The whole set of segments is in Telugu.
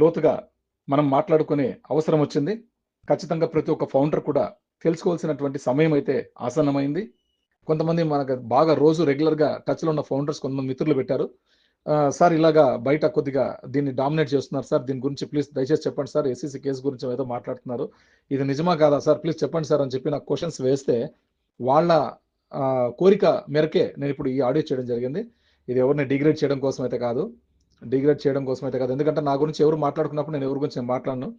లోతుగా మనం మాట్లాడుకునే అవసరం వచ్చింది. ఖచ్చితంగా ప్రతి ఒక్క ఫౌండర్ కూడా తెలుసుకోవాల్సినటువంటి సమయం అయితే ఆసన్నమైంది. కొంతమంది మనకు బాగా రోజు రెగ్యులర్గా టచ్లో ఉన్న ఫౌండర్స్ కొంతమంది మిత్రులు పెట్టారు. సార్ ఇలాగా బయట కొద్దిగా దీన్ని డామినేట్ చేస్తున్నారు సార్. దీని గురించి ప్లీజ్ దయచేసి చెప్పండి సార్. ఎస్సీసీ కేసు గురించి ఏదో మాట్లాడుతున్నారు. ఇది నిజమా కాదా సార్? ప్లీజ్ చెప్పండి సార్ అని చెప్పి నాకు క్వశ్చన్స్ వేస్తే వాళ్ళ కోరిక మేరకే నేను ఇప్పుడు ఈ ఆడియో చేయడం జరిగింది. ఇది ఎవరిని డిగ్రేడ్ చేయడం కోసం అయితే కాదు. డిగ్రేడ్ చేయడం కోసం అయితే కాదు. ఎందుకంటే నా గురించి ఎవరు మాట్లాడుకున్నప్పుడు నేను ఎవరి గురించి నేను మాట్లాడను.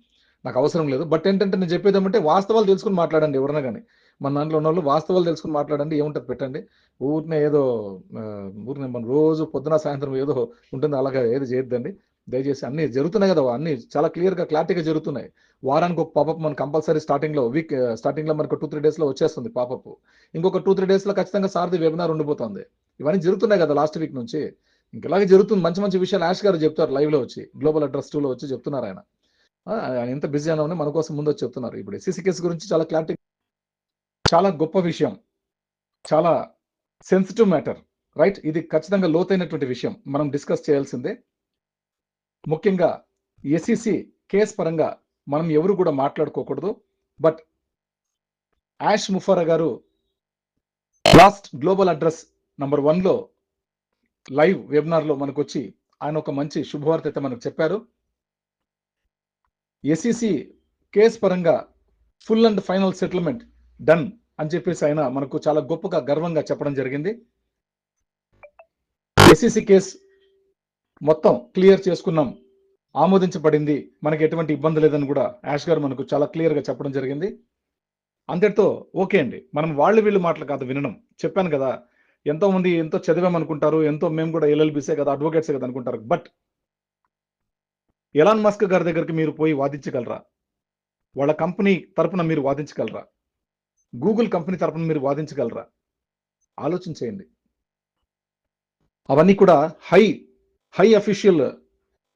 నాకు అవసరం లేదు. బట్ ఏంటంటే నేను చెప్పేది ఏమంటే వాస్తవాలు తెలుసుకుని మాట్లాడండి ఎవరైనా కానీ. మన దాంట్లో ఉన్న వాళ్ళు వాస్తవాలు తెలుసుకుని మాట్లాడండి ఏముంటుంది పెట్టండి. ఊరినే ఏదో ఆ, ఊరినే మనం రోజు పొద్దున సాయంత్రం ఏదో ఉంటుంది. అలాగా ఏది చేయొద్దండి. దయచేసి అన్ని జరుగుతున్నాయి కదా అన్ని చాలా క్లియర్గా క్లారిటీగా జరుగుతున్నాయి. వారానికి ఒక పాపప్ మనకు కంపల్సరీ స్టార్టింగ్లో వీక్ స్టార్టింగ్లో మనకు టూ త్రీ డేస్లో వచ్చేస్తుంది పాపప్. ఇంకొక టూ త్రీ డేస్లో ఖచ్చితంగా సార్ది వెబినార్ ఉండిపోతుంది. ఇవన్నీ జరుగుతున్నాయి కదా లాస్ట్ వీక్ నుంచి. ఇంకలాగే జరుగుతుంది. మంచి మంచి విషయాలు యాష్ గారు చెప్తారు లైవ్లో వచ్చి గ్లోబల్ అడ్రస్ టూలో వచ్చి చెప్తున్నారు ఆయన. ఆయన ఎంత బిజీ అయినా మన కోసం ముందు వచ్చి చెప్తున్నారు. ఇప్పుడు ఎస్సీసీ కేసు గురించి చాలా క్లారిటీ చాలా గొప్ప విషయం. చాలా సెన్సిటివ్ మ్యాటర్ రైట్ ఇది ఖచ్చితంగా లోతైనటువంటి విషయం. మనం డిస్కస్ చేయాల్సిందే. ముఖ్యంగా ఎస్సీసీ కేస్ పరంగా మనం ఎవరు కూడా మాట్లాడుకోకూడదు. బట్ యాష్ ముఫారా గారు లాస్ట్ గ్లోబల్ అడ్రస్ నంబర్ వన్లో లైవ్ వెబినార్లో మనకు వచ్చి ఆయన ఒక మంచి శుభవార్త అయితే మనకు చెప్పారు. ఎస్ఈసి కేస్ పరంగా full and final settlement done అని చెప్పేసి ఆయన మనకు చాలా గొప్పగా గర్వంగా చెప్పడం జరిగింది. ఎస్ఈసి కేస్ మొత్తం క్లియర్ చేసుకున్నాం. ఆమోదించబడింది. మనకి ఎటువంటి ఇబ్బంది లేదని కూడా యాష్ గారు మనకు చాలా క్లియర్గా చెప్పడం జరిగింది. అంతటితో ఓకే అండి. మనం వాళ్ళు వీళ్ళు మాటలు కాదు వినడం. చెప్పాను కదా ఎంతో మంది ఎంతో చదివామనుకుంటారు ఎంతో మేము కూడా ఎల్ఎల్బిసే కదా అడ్వకేట్సే కదా అనుకుంటారు. బట్ ఎలాన్ మస్క్ గారి దగ్గరికి మీరు పోయి వాదించగలరా? వాళ్ళ కంపెనీ తరపున మీరు వాదించగలరా? గూగుల్ కంపెనీ తరపున మీరు వాదించగలరా? ఆలోచన చేయండి. అవన్నీ కూడా హై హై అఫీషియల్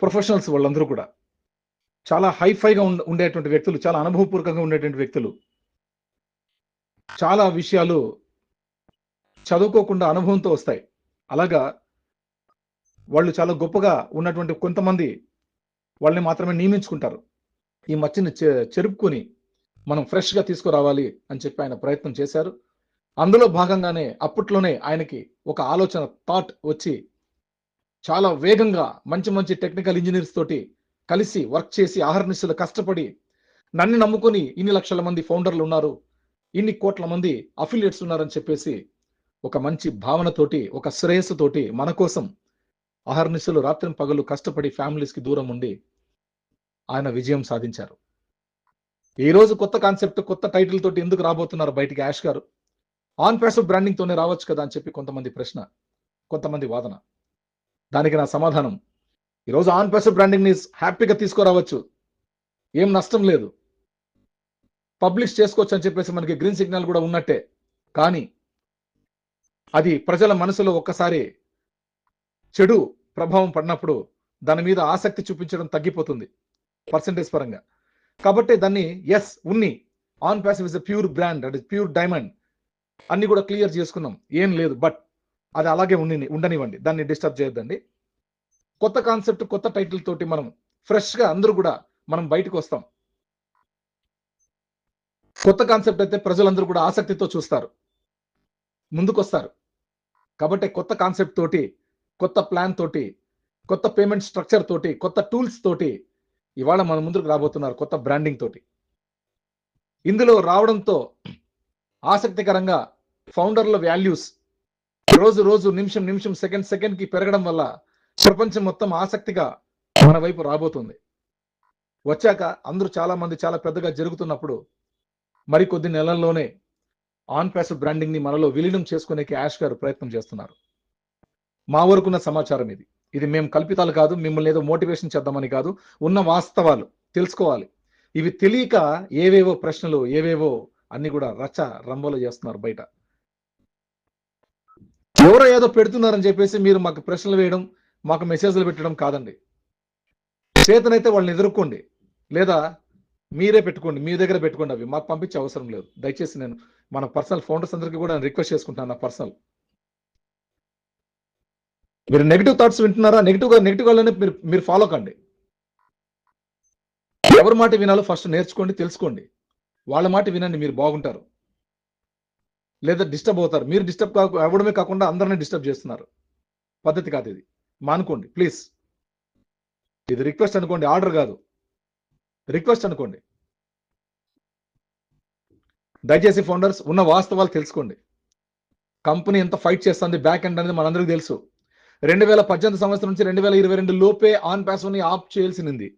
ప్రొఫెషనల్స్ వాళ్ళందరూ కూడా. చాలా హైఫైగా ఉండేటువంటి వ్యక్తులు చాలా అనుభవపూర్వకంగా ఉండేటువంటి వ్యక్తులు. చాలా విషయాలు చదువుకోకుండా అనుభవంతో వస్తాయి. అలాగా వాళ్ళు చాలా గొప్పగా ఉన్నటువంటి కొంతమంది వాళ్ళని మాత్రమే నియమించుకుంటారు. ఈ మచ్చని చెరుపుకొని మనం ఫ్రెష్గా తీసుకురావాలి అని చెప్పి ఆయన ప్రయత్నం చేశారు. అందులో భాగంగానే అప్పట్లోనే ఆయనకి ఒక ఆలోచన థాట్ వచ్చి చాలా వేగంగా మంచి మంచి టెక్నికల్ ఇంజనీర్స్ తోటి కలిసి వర్క్ చేసి ఆహర్నిశలు కష్టపడి నన్ను నమ్ముకొని ఇన్ని లక్షల మంది ఫౌండర్లు ఉన్నారు ఇన్ని కోట్ల మంది అఫిలియేట్స్ ఉన్నారని చెప్పేసి ఒక మంచి భావనతోటి ఒక శ్రేయస్సుతోటి మన కోసం అహర్నిశలు రాత్రి పగలు కష్టపడి ఫ్యామిలీస్కి దూరం ఉండి ఆయన విజయం సాధించారు. ఈ రోజు కొత్త కాన్సెప్ట్ కొత్త టైటిల్ తోటి ఎందుకు రాబోతున్నారు బయటికి యాష్ గారు? ఆన్ ప్యాసివ్ బ్రాండింగ్ తోనే రావచ్చు కదా అని చెప్పి కొంతమంది ప్రశ్న కొంతమంది వాదన. దానికి నా సమాధానం. ఈరోజు ఆన్ ప్యాసివ్ బ్రాండింగ్ బ్రాండింగ్ని హ్యాపీగా తీసుకురావచ్చు. ఏం నష్టం లేదు. పబ్లిష్ చేసుకోవచ్చు అని చెప్పేసి మనకి గ్రీన్ సిగ్నల్ కూడా ఉన్నట్టే. కానీ అది ప్రజల మనసులో ఒక్కసారి చెడు ప్రభావం పడినప్పుడు దాని మీద ఆసక్తి చూపించడం తగ్గిపోతుంది పర్సంటేజ్ పరంగా. కాబట్టి దాన్ని ఎస్ ఉన్ని. On passive is pure brand and pure diamond అన్ని కూడా క్లియర్ చేసుకున్నాం. ఏం లేదు బట్ అది అలాగే ఉండి ఉండనివ్వండి. దాన్ని డిస్టర్బ్ చేయొద్దండి. కొత్త కాన్సెప్ట్ కొత్త టైటిల్ తోటి మనం ఫ్రెష్గా అందరూ కూడా మనం బయటకు వస్తాం. కొత్త కాన్సెప్ట్ అయితే ప్రజలందరూ కూడా ఆసక్తితో చూస్తారు. ముందుకొస్తారు. కాబట్టి కొత్త కాన్సెప్ట్ తోటి కొత్త ప్లాన్ తోటి కొత్త పేమెంట్ స్ట్రక్చర్ తోటి కొత్త టూల్స్ తోటి ఇవాళ మన ముందుకు రాబోతున్నారు కొత్త బ్రాండింగ్ తోటి. ఇందులో రావడంతో ఆసక్తికరంగా ఫౌండర్ల వాల్యూస్ రోజు రోజు నిమిషం నిమిషం సెకండ్ సెకండ్కి పెరగడం వల్ల ప్రపంచం మొత్తం ఆసక్తిగా మన వైపు రాబోతుంది. వచ్చాక అందరూ చాలా మంది చాలా పెద్దగా జరుగుతున్నప్పుడు మరికొద్ది నెలల్లోనే ఆన్ ప్యాసివ్ బ్రాండింగ్ని మనలో విలీనం చేసుకునేకి యాష్ గారు ప్రయత్నం చేస్తున్నారు. మా వరకున్న సమాచారం ఇది. ఇది మేము కల్పితాలు కాదు మిమ్మల్ని ఏదో మోటివేషన్ చేద్దామని కాదు ఉన్న వాస్తవాలు తెలుసుకోవాలి. ఇవి తెలియక ఏవేవో ప్రశ్నలు ఏవేవో అన్ని కూడా రచ రంబోలు చేస్తున్నారు బయట. ఎవరో ఏదో పెడుతున్నారని చెప్పేసి మీరు మాకు ప్రశ్నలు వేయడం మాకు మెసేజ్లు పెట్టడం కాదండి. చేతనైతే వాళ్ళని ఎదుర్కోండి. లేదా మీరే పెట్టుకోండి మీ దగ్గర పెట్టుకోండి అవి. మాకు పంపించే అవసరం లేదు. దయచేసి నేను మన పర్సనల్ ఫౌండర్స్ అందరికీ కూడా రిక్వెస్ట్ చేసుకుంటాను నా పర్సనల్. మీరు నెగిటివ్ థాట్స్ వింటున్నారా? నెగిటివ్గా నెగిటివ్ వాళ్ళనే మీరు మీరు ఫాలో కండి. ఎవరి మాట వినాలో ఫస్ట్ నేర్చుకోండి తెలుసుకోండి. వాళ్ళ మాట వినండి మీరు బాగుంటారు. లేదా డిస్టర్బ్ అవుతారు. మీరు డిస్టర్బ్ కాకు అవ్వడమే కాకుండా అందరినీ డిస్టర్బ్ చేస్తున్నారు. పద్ధతి కాదు ఇది. మానుకోండి ప్లీజ్. ఇది రిక్వెస్ట్ అనుకోండి ఆర్డర్ కాదు. రిక్వెస్ట్ అనుకోండి. దయచేసి ఫౌండర్స్ ఉన్న వాస్తవాలు తెలుసుకోండి. కంపెనీ ఎంత ఫైట్ చేస్తుంది బ్యాక్ ఎండ్ అనేది మనందరికీ తెలుసు. రెండు వేల పద్దెనిమిది సంవత్సరం నుంచి రెండు వేల ఇరవై రెండు లోపే ఆన్ని ఆఫ్ చేయాల్సింది.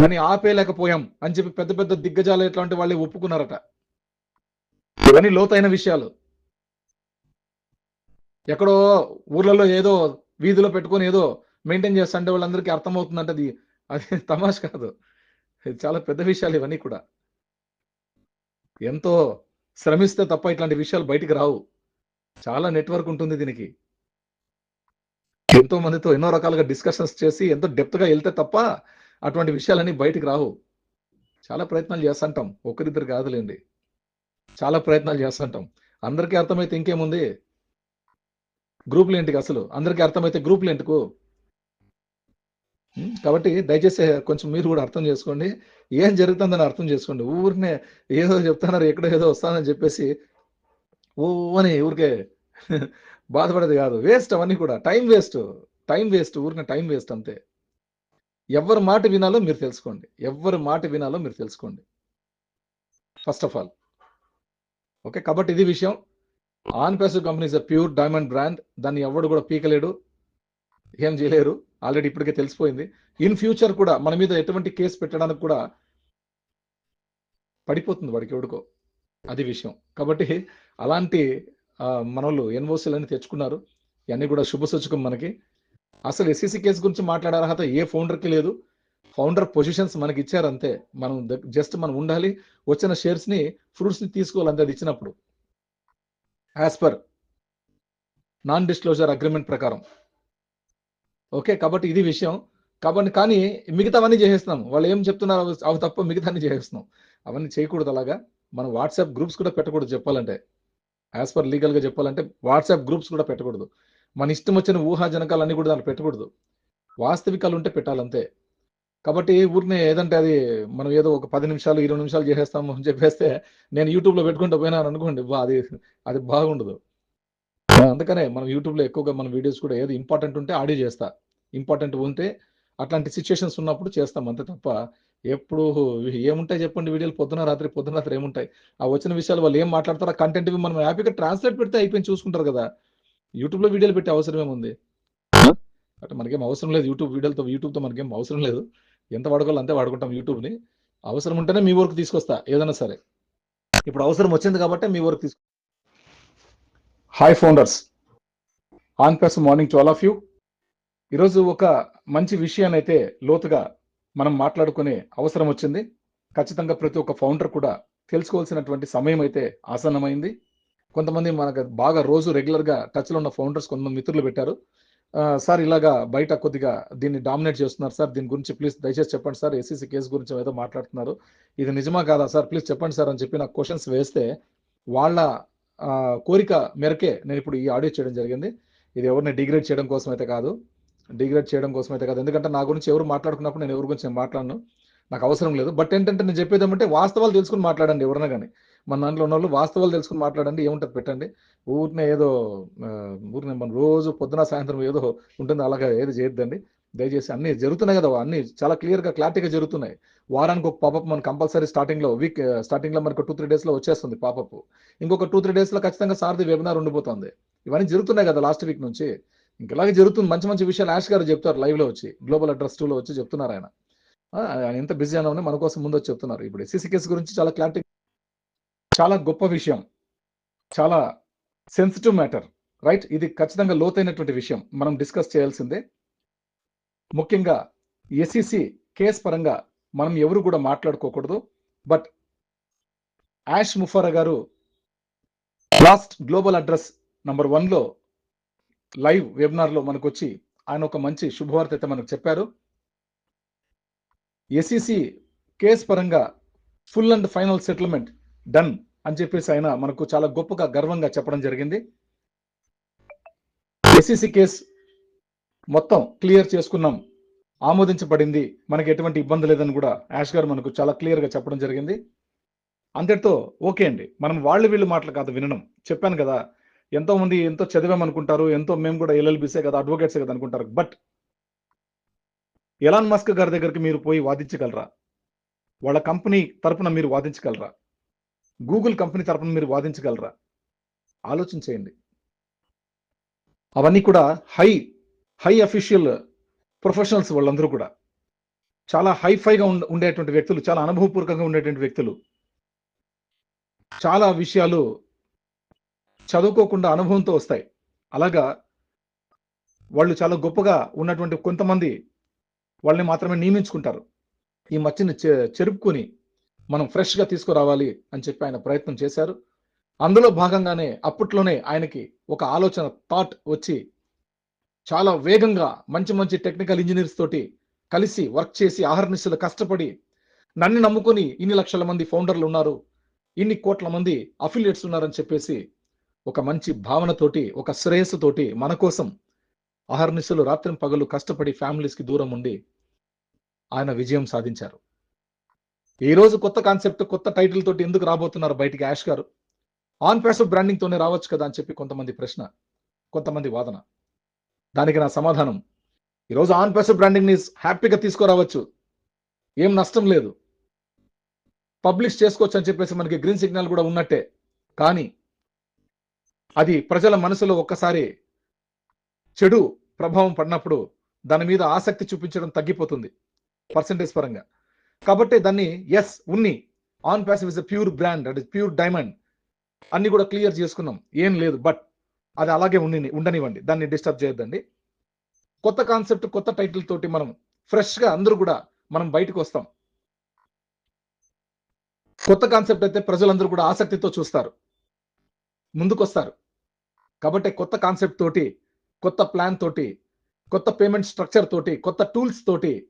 కానీ ఆపేయలేకపోయాం అని చెప్పి పెద్ద పెద్ద దిగ్గజాలు ఎట్లాంటి వాళ్ళే ఒప్పుకున్నారట. ఇవన్నీ లోతైన విషయాలు. ఎక్కడో ఊర్లలో ఏదో వీధిలో పెట్టుకొని ఏదో మెయింటైన్ చేస్తుంటే వాళ్ళందరికీ అర్థమవుతుందంటే అది అది తమాష్ కాదు. చాలా పెద్ద విషయాలు ఇవన్నీ కూడా. ఎంతో శ్రమిస్తే తప్ప ఇట్లాంటి విషయాలు బయటికి రావు. చాలా నెట్వర్క్ ఉంటుంది దీనికి. ఎంతో మందితో ఎన్నో రకాలుగా డిస్కషన్స్ చేసి ఎంతో డెప్త్గా వెళ్తే తప్ప అటువంటి విషయాలన్నీ బయటికి రావు. చాలా ప్రయత్నాలు చేస్తుంటాం. ఒకరిద్దరు కాదులేండి. చాలా ప్రయత్నాలు చేస్తుంటాం. అందరికీ అర్థమైతే ఇంకేముంది? గ్రూపులు ఏంటికి అసలు? అందరికీ అర్థమైతే గ్రూపులు ఎందుకు? కాబట్టి దయచేసి కొంచెం మీరు కూడా అర్థం చేసుకోండి. ఏం జరుగుతుందని అర్థం చేసుకోండి. ఊరినే ఏదో చెప్తున్నారు ఎక్కడో ఏదో వస్తానని చెప్పేసి ఓ అని ఊరికే బాధపడేది కాదు. వేస్ట్ అవన్నీ కూడా. Time waste. Time waste. ఊరికే టైం వేస్ట్ అంతే. ఎవరి మాట వినాలో మీరు తెలుసుకోండి. ఎవరి మాట వినాలో మీరు తెలుసుకోండి. ఫస్ట్ ఆఫ్ ఆల్ ఓకే కాబట్టి ఇది విషయం. On passive company is a pure diamond brand. దాన్ని ఎవడు కూడా పీకలేడు. ఏం చేయలేరు. ఆల్రెడీ ఇప్పటికే తెలిసిపోయింది. ఇన్ ఫ్యూచర్ కూడా మన మీద ఎటువంటి కేసు పెట్టడానికి కూడా పడిపోతుంది వాడికి ఎవడికో. అది విషయం. కాబట్టి అలాంటి మనోళ్ళు ఎన్ఓసీలు అని తెచ్చుకున్నారు. ఇవన్నీ కూడా శుభ సూచకం మనకి. అసలు ఎస్సీసీ కేసు గురించి మాట్లాడే అర్హత ఏ ఫౌండర్కి లేదు. ఫౌండర్ పొజిషన్స్ మనకి ఇచ్చారంతే మనం జస్ట్ మనం ఉండాలి. వచ్చిన షేర్స్ని ఫ్రూట్స్ని ఫ్రూట్స్ తీసుకోవాలి అంతే అది ఇచ్చినప్పుడు. As per non disclosure agreement ప్రకారం. ఓకే కాబట్టి ఇది విషయం. కాబట్టి కానీ మిగతావన్నీ చేసేస్తున్నాం. వాళ్ళు ఏం చెప్తున్నారు అవి- తప్ప మిగతాన్ని చేసేస్తున్నాం. అవన్నీ చేయకూడదు అలాగా. మనం వాట్సాప్ గ్రూప్స్ కూడా పెట్టకూడదు చెప్పాలంటే. యాజ్ పర్ లీగల్గా చెప్పాలంటే వాట్సాప్ గ్రూప్స్ కూడా పెట్టకూడదు. మన ఇష్టం వచ్చిన ఊహాజనకాలన్నీ కూడా దాన్ని పెట్టకూడదు. వాస్తవికాలు ఉంటే పెట్టాలంతే. కాబట్టి ఊరినే ఏదంటే అది మనం ఏదో ఒక పది నిమిషాలు ఇరవై నిమిషాలు చేసేస్తాము అని చెప్పేస్తే నేను యూట్యూబ్లో పెట్టుకుంటూ పోయినాను అనుకోండి బా అది అది బాగుండదు. అందుకనే మనం యూట్యూబ్లో ఎక్కువగా మన వీడియోస్ కూడా ఏది ఇంపార్టెంట్ ఉంటే ఆడియో చేస్తా. ఇంపార్టెంట్ ఉంటే అట్లాంటి సిచ్యుయేషన్స్ ఉన్నప్పుడు చేస్తాం అంతే తప్ప ఎప్పుడు ఏముంటాయి చెప్పండి వీడియోలు? పొద్దున రాత్రి పొద్దున రాత్రి ఏముంటాయి? ఆ వచ్చిన విషయాలు వాళ్ళు ఏం మాట్లాడతారో ఆ కంటెంట్ మనం హ్యాపీగా ట్రాన్స్లేట్ పెడితే అయిపోయింది చూసుకుంటారు కదా. యూట్యూబ్లో వీడియోలు పెట్టే అవసరం ఏముంది? అంటే మనకేం అవసరం లేదు యూట్యూబ్ వీడియోలతో యూట్యూబ్తో మనకేం అవసరం లేదు. ఎంత వాడుకోవాలో అంతే వాడుకుంటాం యూట్యూబ్ని అవసరం ఉంటేనే మీ వరకు తీసుకొస్తా ఏదైనా సరే. ఇప్పుడు అవసరం వచ్చింది కాబట్టి మీ వరకు తీసుకు hi founders on plus morning to all of you ఈరోజు ఒక మంచి విషయాన్ని అయితే లోతుగా మనం మాట్లాడుకునే అవసరం వచ్చింది. ఖచ్చితంగా ప్రతి ఒక్క ఫౌండర్ కూడా తెలుసుకోవాల్సినటువంటి సమయం అయితే ఆసన్నమైంది. కొంతమంది మనకు బాగా రోజు రెగ్యులర్గా టచ్లో ఉన్న ఫౌండర్స్ కొంతమంది మిత్రులు పెట్టారు. సార్ ఇలాగా బయట కొద్దిగా దీన్ని డామినేట్ చేస్తున్నారు సార్. దీని గురించి ప్లీజ్ దయచేసి చెప్పండి సార్. ఎస్సీసీ కేసు గురించి ఏదో మాట్లాడుతున్నారు. ఇది నిజమా కాదా సార్? ప్లీజ్ చెప్పండి సార్ అని చెప్పి నాకు క్వశ్చన్స్ వేస్తే వాళ్ళ కోరిక మేరకే నేను ఇప్పుడు ఈ ఆడియో చేయడం జరిగింది. ఇది ఎవరిని డిగ్రేడ్ చేయడం కోసం అయితే కాదు. డిగ్రేడ్ చేయడం కోసం అయితే కాదు. ఎందుకంటే నా గురించి ఎవరు మాట్లాడుకున్నప్పుడు నేను ఎవరి గురించి నేను మాట్లాడను. నాకు అవసరం లేదు. బట్ ఏంటంటే నేను చెప్పేది ఏమంటే వాస్తవాలు తెలుసుకుని మాట్లాడండి ఎవరైనా కానీ. మన దాంట్లో ఉన్న వాళ్ళు వాస్తవాలు తెలుసుకుని మాట్లాడండి ఏముంటుంది పెట్టండి. ఊరినే ఏదో ఆ, ఊరినే మనం రోజు పొద్దున సాయంత్రం ఏదో ఉంటుంది. అలాగా ఏది చేయొద్దండి. దయచేసి అన్ని జరుగుతున్నాయి కదా అన్ని చాలా క్లియర్గా క్లారిటీగా జరుగుతున్నాయి. వారానికి ఒక పాపప్ మనం కంపల్సరీ స్టార్టింగ్లో వీక్ స్టార్టింగ్లో మనకు టూ త్రీ డేస్లో వచ్చేస్తుంది పాపప్. ఇంకొక టూ త్రీ డేస్లో ఖచ్చితంగా సార్ది వెబినార్ ఉండిపోతుంది. ఇవన్నీ జరుగుతున్నాయి కదా లాస్ట్ వీక్ నుంచి. ఇంకలాగే జరుగుతుంది. మంచి మంచి విషయాలు యాష్ గారు చెప్తారు లైవ్లో వచ్చి గ్లోబల్ అడ్రస్ టూ లో వచ్చి చెప్తున్నారు ఆయన. ఆయన ఎంత బిజీ అయినా మన కోసం ముందు వచ్చి చెప్తున్నారు. ఇప్పుడు ఎస్సీసీ కేసు గురించి చాలా క్లారిటీ చాలా గొప్ప విషయం. చాలా సెన్సిటివ్ మ్యాటర్. రైట్? ఇది ఖచ్చితంగా లోతైనటువంటి విషయం. మనం డిస్కస్ చేయాల్సిందే. ముఖ్యంగా ఎస్ఈసి కేసు పరంగా మనం ఎవరు కూడా మాట్లాడుకోకూడదు. బట్ యాష్ ముఫారా గారు లాస్ట్ గ్లోబల్ అడ్రస్ నంబర్ వన్లో లైవ్ వెబినార్లో మనకు వచ్చి ఆయన ఒక మంచి శుభవార్త అయితే మనకు చెప్పారు. ఎస్ఈసి కేసు పరంగా full and final settlement done అని చెప్పేసి ఆయన మనకు చాలా గొప్పగా గర్వంగా చెప్పడం జరిగింది. ఎస్ఈసి కేసు మొత్తం క్లియర్ చేసుకున్నాం. ఆమోదించబడింది. మనకి ఎటువంటి ఇబ్బంది లేదని కూడా యాష్ గారు మనకు చాలా క్లియర్గా చెప్పడం జరిగింది. అంతటితో ఓకే అండి. మనం వాళ్ళు వీళ్ళు మాటలు కాదు వినడం. చెప్పాను కదా ఎంతో మంది ఎంతో చదివామనుకుంటారు ఎంతో మేము కూడా ఎల్ఎల్బీసే కదా అడ్వకేట్సే కదా అనుకుంటారు. బట్ ఎలాన్ మస్క్ గారి దగ్గరికి మీరు పోయి వాదించగలరా? వాళ్ళ కంపెనీ తరపున మీరు వాదించగలరా? గూగుల్ కంపెనీ తరపున మీరు వాదించగలరా? ఆలోచన చేయండి అవన్నీ కూడా హై హై అఫీషియల్ ప్రొఫెషనల్స్ వాళ్ళందరూ కూడా. చాలా హైఫైగా ఉండ ఉండేటువంటి వ్యక్తులు చాలా అనుభవపూర్వకంగా ఉండేటువంటి వ్యక్తులు. చాలా విషయాలు చదువుకోకుండా అనుభవంతో వస్తాయి. అలాగా వాళ్ళు చాలా గొప్పగా ఉన్నటువంటి కొంతమంది వాళ్ళని మాత్రమే నియమించుకుంటారు. ఈ మధ్యని చె- చెరుపుకొని మనం ఫ్రెష్గా తీసుకురావాలి అని చెప్పి ఆయన ప్రయత్నం చేశారు. అందులో భాగంగానే అప్పట్లోనే ఆయనకి ఒక ఆలోచన థాట్ వచ్చి చాలా వేగంగా మంచి మంచి టెక్నికల్ ఇంజనీర్స్ తోటి కలిసి వర్క్ చేసి ఆహర్నిశలు కష్టపడి నన్ను నమ్ముకొని ఇన్ని లక్షల మంది ఫౌండర్లు ఉన్నారు ఇన్ని కోట్ల మంది అఫిలియేట్స్ ఉన్నారని చెప్పేసి ఒక మంచి భావనతోటి ఒక శ్రేయస్సుతోటి మన కోసం అహర్నిశలు రాత్రి పగలు కష్టపడి ఫ్యామిలీస్కి దూరం ఉండి ఆయన విజయం సాధించారు. ఈ రోజు కొత్త కాన్సెప్ట్ కొత్త టైటిల్ తోటి ఎందుకు రాబోతున్నారు బయటికి? యాష్ గారు ఆన్ ప్యాసివ్ బ్రాండింగ్ తోనే రావచ్చు కదా అని చెప్పి కొంతమంది ప్రశ్న కొంతమంది వాదన. దానికి నా సమాధానం. ఈరోజు ఆన్ ప్యాసివ్ బ్రాండింగ్ని హ్యాపీగా తీసుకురావచ్చు. ఏం నష్టం లేదు. పబ్లిష్ చేసుకోవచ్చు అని చెప్పేసి మనకి గ్రీన్ సిగ్నల్ కూడా ఉన్నట్టే. కానీ అది ప్రజల మనసులో ఒక్కసారి చెడు ప్రభావం పడినప్పుడు దాని మీద ఆసక్తి చూపించడం తగ్గిపోతుంది. పర్సంటేజ్ పరంగా. కాబట్టి దాన్ని ఎస్ ఉన్ని. On passive is pure brand అది ప్యూర్ డైమండ్. అన్ని కూడా క్లియర్ చేసుకున్నాం. ఏం లేదు బట్ అది అలాగే ఉండి ఉండనివ్వండి. దాన్ని డిస్టర్బ్ చేయొద్దండి. కొత్త కాన్సెప్ట్ కొత్త టైటిల్ తోటి మనం ఫ్రెష్గా అందరూ కూడా మనం బయటకు వస్తాం. కొత్త కాన్సెప్ట్ అయితే ప్రజలందరూ కూడా ఆసక్తితో చూస్తారు. ముందుకొస్తారు. కాబట్టి కొత్త కాన్సెప్ట్ తోటి కొత్త ప్లాన్ తోటి కొత్త పేమెంట్ స్ట్రక్చర్ తోటి కొత్త టూల్స్ తోటి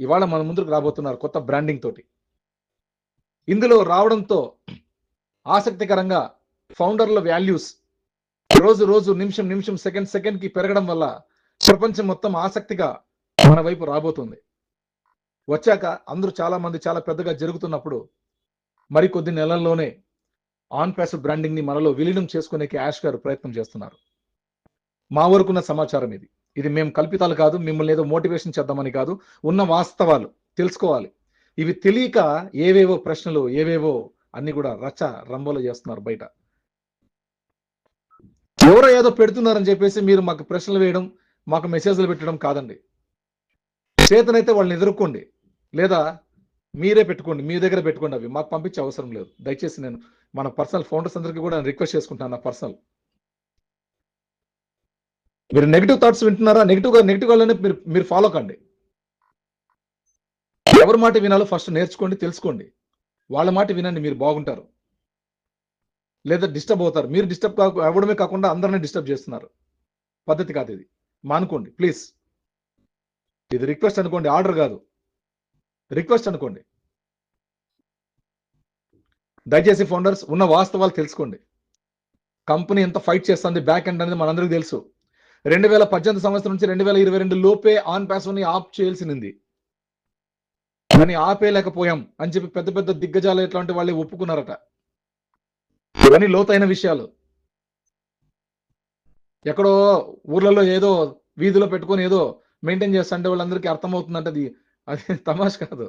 ఇవాళ మన ముందుకు రాబోతున్నారు కొత్త బ్రాండింగ్ తోటి. ఇందులో రావడంతో ఆసక్తికరంగా ఫౌండర్ల వాల్యూస్ రోజు రోజు నిమిషం నిమిషం సెకండ్ సెకండ్కి పెరగడం వల్ల ప్రపంచం మొత్తం ఆసక్తిగా మన వైపు రాబోతుంది. వచ్చాక అందరూ చాలా మంది చాలా పెద్దగా జరుగుతున్నప్పుడు మరికొద్ది నెలల్లోనే ఆన్ ప్యాస్ బ్రాండింగ్ని మనలో విలీనం చేసుకునేకి యాష్ గారు ప్రయత్నం చేస్తున్నారు. మా వరకున్న సమాచారం ఇది. ఇది మేము కల్పితాలు కాదు మిమ్మల్ని ఏదో మోటివేషన్ చేద్దామని కాదు ఉన్న వాస్తవాలు తెలుసుకోవాలి. ఇవి తెలియక ఏవేవో ప్రశ్నలు ఏవేవో అన్ని కూడా రచ రంబోలు చేస్తున్నారు బయట. ఎవరో ఏదో పెడుతున్నారని చెప్పేసి మీరు మాకు ప్రశ్నలు వేయడం మాకు మెసేజ్లు పెట్టడం కాదండి. చేతనైతే వాళ్ళని ఎదుర్కోండి. లేదా మీరే పెట్టుకోండి మీ దగ్గర పెట్టుకోండి అవి. మాకు పంపించే అవసరం లేదు. దయచేసి నేను మన పర్సనల్ ఫౌండర్స్ అందరికీ కూడా రిక్వెస్ట్ చేసుకుంటాను నా పర్సనల్. మీరు నెగిటివ్ థాట్స్ వింటున్నారా? నెగిటివ్ నెగిటివ్ వాళ్ళని మీరు మీరు ఫాలో కండి. ఎవరి మాట వినాలో ఫస్ట్ నేర్చుకోండి తెలుసుకోండి. వాళ్ళ మాట వినండి మీరు బాగుంటారు. లేదా డిస్టర్బ్ అవుతారు. మీరు డిస్టర్బ్ కాకు అవ్వడమే కాకుండా అందరినీ డిస్టర్బ్ చేస్తున్నారు. పద్ధతి కాదు ఇది. మానుకోండి ప్లీజ్ ఇది రిక్వెస్ట్ అనుకోండి ఆర్డర్ కాదు. రిక్వెస్ట్ అనుకోండి. దయచేసి ఫౌండర్స్ ఉన్న వాస్తవాలు తెలుసుకోండి. కంపెనీ ఎంత ఫైట్ చేస్తుంది బ్యాక్ ఎండ్ అనేది మనందరికీ తెలుసు. రెండు వేల పద్దెనిమిది సంవత్సరం నుంచి రెండు వేల ఇరవై రెండు లోపే ఆన్ ప్యాసోని ఆఫ్ చేయాల్సింది కానీ ఆపేయలేకపోయాం అని చెప్పి పెద్ద పెద్ద దిగ్గజాలు ఎట్లాంటి వాళ్ళు ఒప్పుకున్నారట. ఇవన్నీ లోతైన విషయాలు. ఎక్కడో ఊర్లలో ఏదో వీధిలో పెట్టుకొని ఏదో మెయింటైన్ చేస్తుంటే వాళ్ళందరికీ అర్థమవుతుందంటే అది అది తమాష కాదు.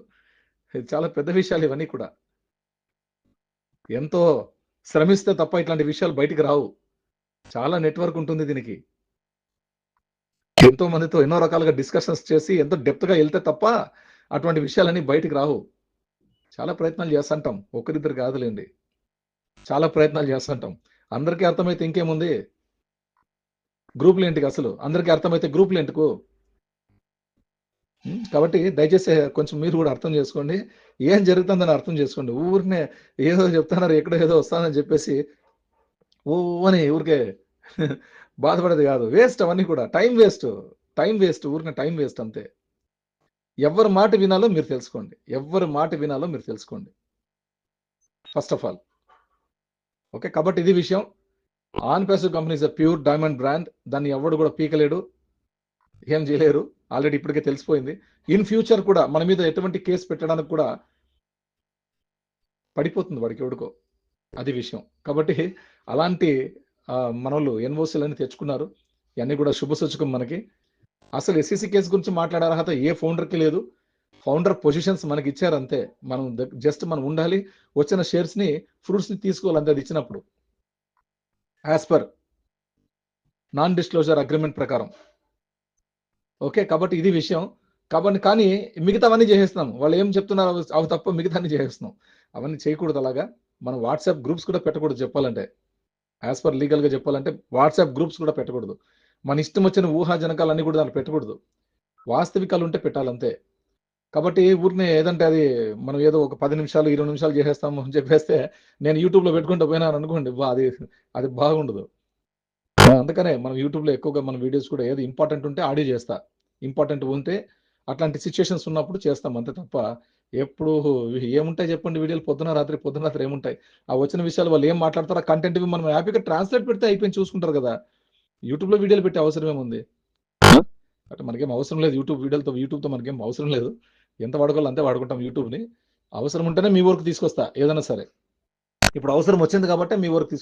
చాలా పెద్ద విషయాలు ఇవన్నీ కూడా. ఎంతో శ్రమిస్తే తప్ప ఇట్లాంటి విషయాలు బయటికి రావు. చాలా నెట్వర్క్ ఉంటుంది దీనికి. ఎంతో మందితో ఎన్నో రకాలుగా డిస్కషన్స్ చేసి ఎంతో డెప్త్గా వెళ్తే తప్ప అటువంటి విషయాలన్నీ బయటికి రావు. చాలా ప్రయత్నాలు చేస్తుంటాం. ఒకరిద్దరు కాదులేండి. చాలా ప్రయత్నాలు చేస్తుంటాం. అందరికీ అర్థమైతే ఇంకేముంది? గ్రూపులు ఏంటికి అసలు. అందరికీ అర్థమైతే గ్రూపులు ఎందుకు కాబట్టి దయచేసి కొంచెం మీరు కూడా అర్థం చేసుకోండి. ఏం జరుగుతుందని అర్థం చేసుకోండి. ఊరినే ఏదో చెప్తున్నారు ఎక్కడో ఏదో వస్తానని చెప్పేసి ఓ అని ఊరికే బాధపడేది కాదు. వేస్ట్ అవన్నీ కూడా. Time waste. Time waste. ఊరికే టైం వేస్ట్ అంతే. ఎవరి మాట వినాలో మీరు తెలుసుకోండి. ఎవరి మాట వినాలో మీరు తెలుసుకోండి. First of all. ఓకే కాబట్టి ఇది విషయం. On passive company is a pure diamond brand. దాన్ని ఎవడు కూడా పీకలేడు ఏం చేయలేరు. ఆల్రెడీ ఇప్పటికే తెలిసిపోయింది. ఇన్ ఫ్యూచర్ కూడా మన మీద ఎటువంటి కేసు పెట్టడానికి కూడా పడిపోతుంది వాడికి ఎవడుకో. అది విషయం. కాబట్టి అలాంటి ఆ, మనోళ్ళు ఎన్ఓసీలని తెచ్చుకున్నారు. ఇవన్నీ కూడా శుభ సూచకం మనకి. అసలు ఎస్సీసీ కేసు గురించి మాట్లాడే అర్హత ఏ ఫౌండర్కి లేదు. ఫౌండర్ పొజిషన్స్ మనకి ఇచ్చారు అంతే మనం జస్ట్ మనం ఉండాలి వచ్చిన షేర్స్ని ఫ్రూట్స్ని తీసుకోవాలి అంతే అది ఇచ్చినప్పుడు. As per non disclosure agreement ప్రకారం. ఓకే కాబట్టి ఇది విషయం. కాబట్టి కానీ మిగతావన్నీ చేసేస్తున్నాం. వాళ్ళు ఏం చెప్తున్నారు అవి- తప్ప మిగతాన్ని చేసేస్తున్నాం. అవన్నీ చేయకూడదు అలాగా. మనం వాట్సాప్ గ్రూప్స్ కూడా పెట్టకూడదు చెప్పాలంటే. యాజ్ పర్ లీగల్గా చెప్పాలంటే వాట్సాప్ గ్రూప్స్ కూడా పెట్టకూడదు. మన ఇష్టం వచ్చిన ఊహాజనకాలన్నీ కూడా దాన్ని పెట్టకూడదు. వాస్తవికాలు ఉంటే పెట్టాలంతే. కాబట్టి ఊరిని ఏదంటే అది మనం ఏదో ఒక పది నిమిషాలు ఇరవై నిమిషాలు చేసేస్తాము అని చెప్పేస్తే నేను యూట్యూబ్లో పెట్టుకుంటూ పోయినాను అనుకోండి బా అది అది బాగుండదు. అందుకనే మనం యూట్యూబ్లో ఎక్కువగా మన వీడియోస్ కూడా ఏది ఇంపార్టెంట్ ఉంటే ఆడియో చేస్తా. ఇంపార్టెంట్ ఉంటే అట్లాంటి సిచ్యుయేషన్స్ ఉన్నప్పుడు చేస్తాం అంతే తప్ప ఎప్పుడు ఏముంటాయి చెప్పండి వీడియోలు? పొద్దున రాత్రి పొద్దున రాత్రి ఏముంటాయి? ఆ వచ్చిన విషయాలు వాళ్ళు ఏం మాట్లాడతారో ఆ కంటెంట్ మనం హ్యాపీగా ట్రాన్స్లేట్ పెడితే అయిపోయింది చూసుకుంటారు కదా. యూట్యూబ్లో వీడియోలు పెట్టే అవసరం ఏముంది? అంటే మనకేం అవసరం లేదు యూట్యూబ్ వీడియోలతో యూట్యూబ్తో మనకేం అవసరం లేదు. ఎంత వాడుకోవాలో అంతే వాడుకుంటాం యూట్యూబ్ని. అవసరం ఉంటేనే మీ వరకు తీసుకొస్తా ఏదైనా సరే. ఇప్పుడు అవసరం వచ్చింది కాబట్టి మీ వరకు తీసుకు